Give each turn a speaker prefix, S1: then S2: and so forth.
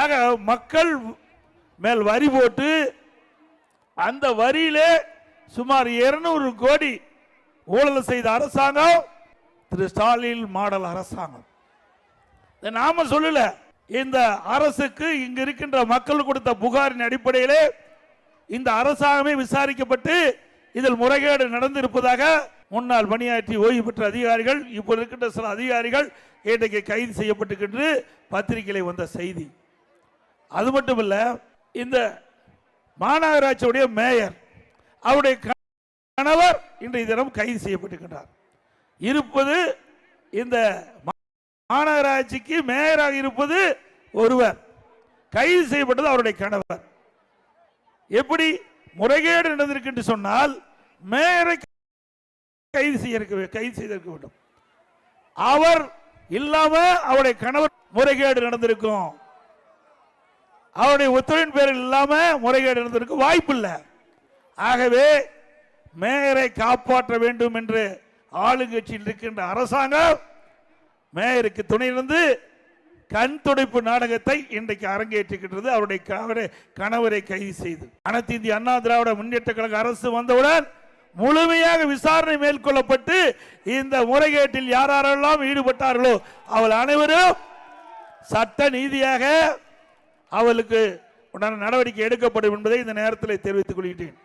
S1: ஆக மக்கள் மேல் வரி போட்டு அந்த வரியிலே சுமார் 200 கோடி ஊழல் செய்த அரசாங்கம் திரு ஸ்டாலின் மாடல் அரசாங்கம். நாம சொல்லல. இந்த அரசுக்கு இங்க இருக்கின்ற மக்கள் கொடுத்த புகாரின் அடிப்படையிலே இந்த அரசாங்கமே விசாரிக்கப்பட்டு இதில் முறைகேடு நடந்திருப்பதாக முன்னாள் பணியாற்றி ஓய்வு பெற்ற அதிகாரிகள் இப்போ இருக்கின்ற சில அதிகாரிகள் இன்றைக்கு கைது செய்யப்பட்டுக்கின்று பத்திரிகையில் வந்த செய்தி. அது மட்டும் இல்லை இந்த மாநகராட்சியுடைய மேயர் அவருடைய கணவர் இன்றைய தினம் கைது செய்யப்பட்டிருக்கின்றார். இருப்பது இந்த மா- மாநகராட்சிக்கு மேயராக இருப்பது ஒருவர் கைது செய்யப்பட்டது அவருடைய கணவர். எப்படி முறைகேடு நடந்திருக்கு என்று சொன்னால் மேயரை கைது செய்ய கைது செய்திருக்க வேண்டும். அவர் இல்லாம அவருடைய கணவர் முறைகேடு நடந்திருக்கும். அவருடைய உத்தரவின் பேரில் இல்லாமல் முறைகேடு நடந்திருக்கும் வாய்ப்பு இல்லை ஆகவே மேயரை காப்பாற்ற வேண்டும் என்று ஆளுங்கட்சியில் இருக்கின்ற அரசாங்கம் மேயருக்கு துணை இருந்து கண் துடைப்பு நாடகத்தை இன்றைக்கு அரங்கேற்றுகின்றது அவருடைய கணவரை கணவரை கைது செய்து. அனைத்து இந்திய அண்ணா திராவிட முன்னேற்ற கழக அரசு வந்தவுடன் முழுமையாக விசாரணை மேற்கொள்ளப்பட்டு இந்த முறைகேட்டில் யார் யாரெல்லாம் ஈடுபட்டார்களோ அவள் அனைவரும் சட்ட நீதியாக அவளுக்கு உண்டான நடவடிக்கை எடுக்கப்படும் என்பதை இந்த நேரத்தில் தெரிவித்துக் கொள்கிறேன்